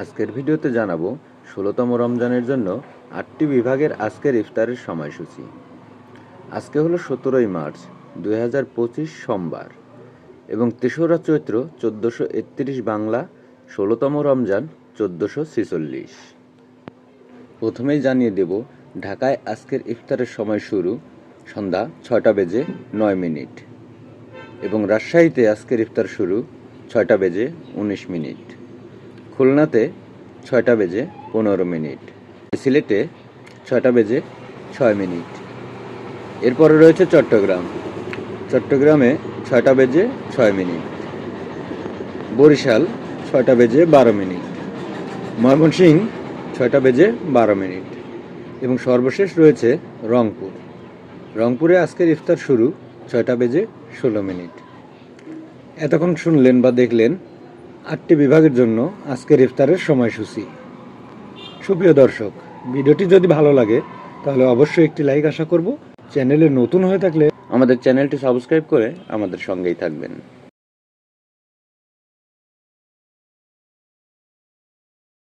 আজকের ভিডিওতে জানাব ষোলোতম রমজানের জন্য আটটি বিভাগের আজকের ইফতারের সময়সূচি। আজকে হলো সতেরোই মার্চ, দুই হাজার পঁচিশ সোমবার এবং তেসরা চৈত্র চোদ্দোশো একত্রিশ বাংলা, ষোলোতম রমজান চোদ্দোশো ছেচল্লিশ। প্রথমেই জানিয়ে দেব, ঢাকায় আজকের ইফতারের সময় শুরু সন্ধ্যা ছয়টা বেজে নয় মিনিট এবং রাজশাহীতে আজকের ইফতার শুরু ছয়টা বেজে উনিশ মিনিট। খুলনাতে ছয়টা বেজে পনেরো মিনিট। সিলেটে ছয়টা বেজে ছয় মিনিট। এরপরে রয়েছে চট্টগ্রাম। চট্টগ্রামে ছয়টা বেজে ছয় মিনিট। বরিশাল ছয়টা বেজে বারো মিনিট। ময়মনসিংহ ছয়টা বেজে বারো মিনিট। এবং সর্বশেষ রয়েছে রংপুর। রংপুরে আজকের ইফতার শুরু ছয়টা বেজে ষোলো মিনিট। এতক্ষণ শুনলেন বা দেখলেন আটটি বিভাগের জন্য আজকের ইফতারের সময়সূচি। সুপ্রিয় দর্শক, ভিডিওটি যদি ভালো লাগে, তাহলে অবশ্যই একটি লাইক আশা করব। চ্যানেলে নতুন হয়ে থাকলে আমাদের চ্যানেলটি সাবস্ক্রাইব করে আমাদের সঙ্গেই থাকবেন।